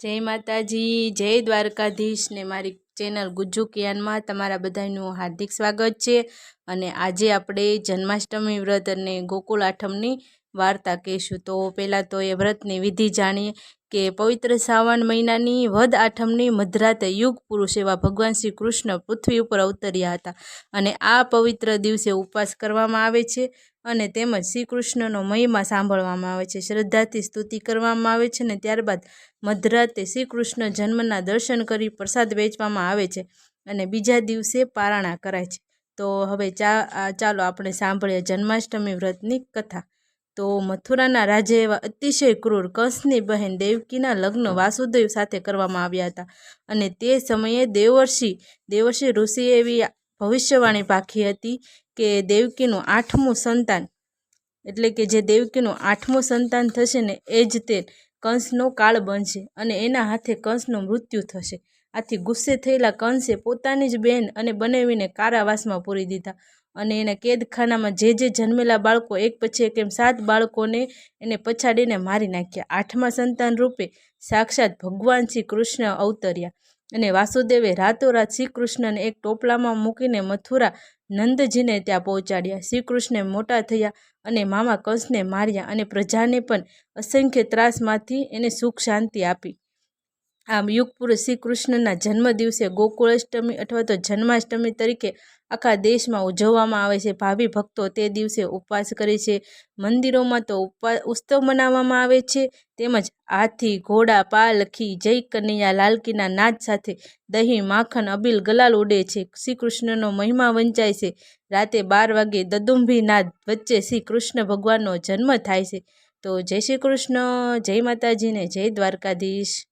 જય માતાજી, જય દ્વારકાધીશ ને મારી ચેનલ ગુજ્જુ કિયાનમાં તમારા બધાનું હાર્દિક સ્વાગત છે. અને આજે આપણે જન્માષ્ટમી વ્રત અને ગોકુળ આઠમની વાર્તા કહીશું. તો પહેલાં તો એ વ્રતની વિધિ જાણીએ કે પવિત્ર શ્રાવણ મહિનાની વદ આઠમની મધરાતે યુગ પુરુષ એવા ભગવાન શ્રી કૃષ્ણ પૃથ્વી ઉપર અવતર્યા હતા અને આ પવિત્ર દિવસે ઉપવાસ કરવામાં આવે છે અને તેમજ શ્રી કૃષ્ણનો મહિમા સાંભળવામાં આવે છે. શ્રદ્ધાથી સ્તુતિ કરવામાં આવે છે અને ત્યારબાદ મધરાતે શ્રી કૃષ્ણ જન્મના દર્શન કરી પ્રસાદ વેચવામાં આવે છે અને બીજા દિવસે પારણા કરાય છે. તો હવે ચા, ચાલો આપણે સાંભળીએ જન્માષ્ટમી વ્રતની કથા. તો મથુરાના રાજા એવા અતિશય ક્રૂર કંસની બહેન દેવકીના લગ્ન વાસુદેવ સાથે કરવામાં આવ્યા હતા. અને તે સમયે દેવર્ષિ દેવર્ષિ ઋષિએ એવી ભવિષ્યવાણી પાખી હતી કે દેવકીનું આઠમું સંતાન, એટલે કે જે દેવકીનું આઠમું સંતાન થશે ને એ જ તે કંસનો કાળ બનશે અને એના હાથે કંસનું મૃત્યુ થશે. આથી ગુસ્સે થયેલા કંસે પોતાની જ બહેન અને બનાવીને કારાવાસમાં પૂરી દીધા અને એના કેદખાનામાં જે જે જન્મેલા બાળકો એક પછી એક એમ સાત બાળકોને એને પછાડીને મારી નાખ્યા. આઠમા સંતાન રૂપે સાક્ષાત ભગવાન શ્રી કૃષ્ણ અવતર્યા અને વાસુદેવે રાતોરાત શ્રી કૃષ્ણને એક ટોપલામાં મૂકીને મથુરા નંદજીને ત્યાં પહોંચાડ્યા. શ્રી કૃષ્ણ મોટા થયા અને મામા કંસને માર્યા અને પ્રજાને પણ અસંખ્ય ત્રાસમાંથી એને સુખ શાંતિ આપી. આમ યુગ શ્રી કૃષ્ણના જન્મ દિવસે ગોકુળાષ્ટમી અથવા તો જન્માષ્ટમી તરીકે આખા દેશમાં ઉજવવામાં આવે છે. ભાવિ ભક્તો તે દિવસે ઉપવાસ કરે છે. મંદિરોમાં તો ઉપવા, ઉત્સવ મનાવવામાં આવે છે. તેમજ હાથી, ઘોડા પાલખી જય કનૈયા લાલકીના નાદ સાથે દહીં, માખણ, અબીલ, ગલાલ ઉડે છે. શ્રી કૃષ્ણનો મહિમા વંચાય છે. રાતે બાર વાગે દદુંભી નાદ વચ્ચે શ્રી કૃષ્ણ ભગવાનનો જન્મ થાય છે. તો જય શ્રી કૃષ્ણ, જય માતાજીને, જય દ્વારકાધીશ.